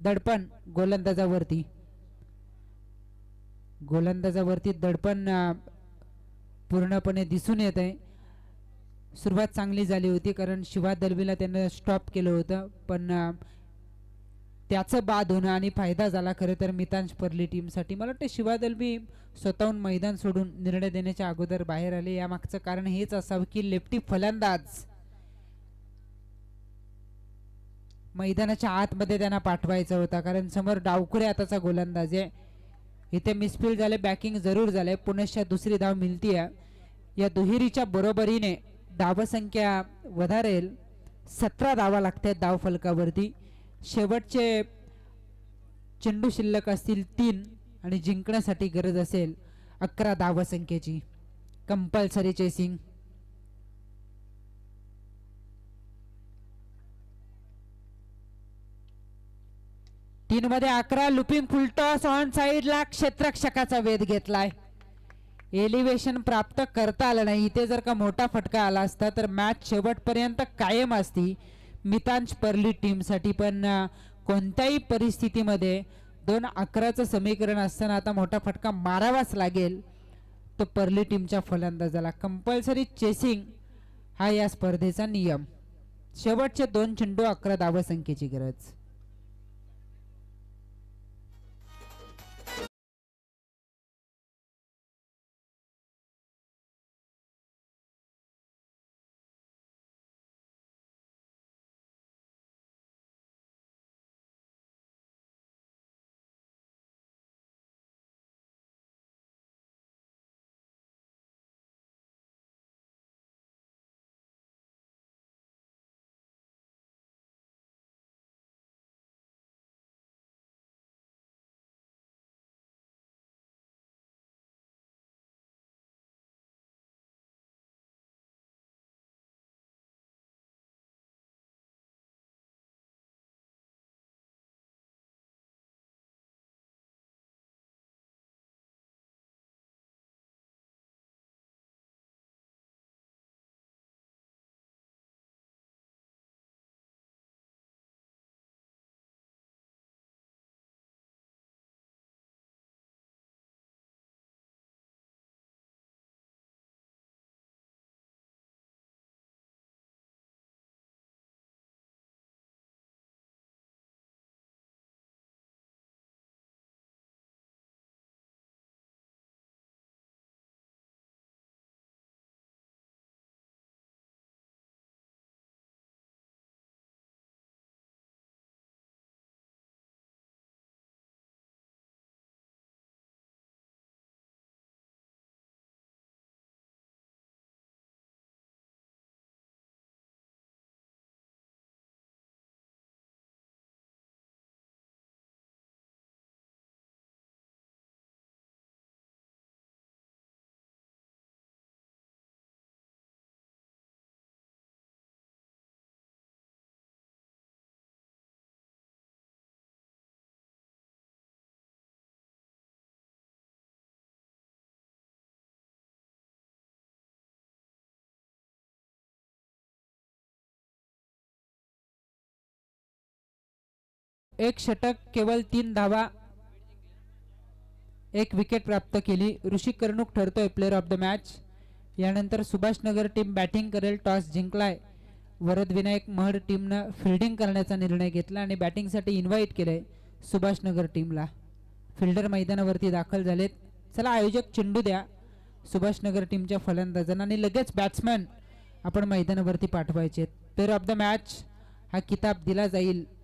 दडपण गोलंदाजावरती. गोलंदाजावरती दडपण पूर्णपणे दिसून येत आहे. सुरुवात चांगली झाली होती कारण शिवा दलवीला त्यानं स्टॉप केलं होतं. पण त्याचं बाद होणं आणि फायदा झाला खरं तर मितांश परली टीमसाठी मला वाटतं शिवा दलवी स्वतःहून मैदान सोडून निर्णय देण्याच्या अगोदर बाहेर आले. यामागचं कारण हेच असावं की लेफ्टी फलंदाज मैदानाच्या आतमध्ये त्यांना पाठवायचा होता. कारण समोर डावकुरे आताचा गोलंदाज आहे. इथे मिसफील्ड झाले बॅकिंग जरूर झाले. पुनश्च दुसरी धाव मिळती आहे या दुहेरीच्या बरोबरीने धावसंख्या वधारेल. सतरा धावा लागतात धाव फलकावरती. शेवटचे चेंडू शिल्लक असतील तीन आणि जिंकण्यासाठी गरज असेल अकरा धावसंख्येची कंपल्सरी चेसिंग तीन मध्ये अकरा लुपिंग फुलटॉस ऑन साईडला क्षेत्रक्षकाचा वेध घेतलाय. एलिव्हेशन प्राप्त करता आलं नाही. इथे जर का मोठा फटका आला असता तर मॅच शेवटपर्यंत कायम असती. मितांश परली टीमसाठी पण कोणत्याही परिस्थितीमध्ये दोन अकराचं समीकरण असताना आता मोठा फटका मारावाच लागेल. तो परली टीमच्या फलंदाजाला. कंपल्सरी चेसिंग हा या स्पर्धेचा नियम. शेवटचे दोन चेंडू अकरा धावसंख्येची गरज. एक षटक केवळ तीन धावा एक विकेट प्राप्त केली. ऋषी कर्णूक ठरतोय प्लेअर ऑफ द मॅच यानंतर सुभाष नगर टीम बॅटिंग करेल टॉस जिंकलाय. वरद विनायक महड टीमनं फिल्डिंग करण्याचा निर्णय घेतला आणि बॅटिंगसाठी इन्व्हाइट केलंय सुभाष नगर टीमला फिल्डर मैदानावरती दाखल झालेत. चला आयोजक चेंडू द्या. सुभाष नगर टीमच्या फलंदाजांना आणि लगेच बॅट्समॅन आपण मैदानावरती पाठवायचे प्लेअर ऑफ द मॅच हा किताब दिला जाईल.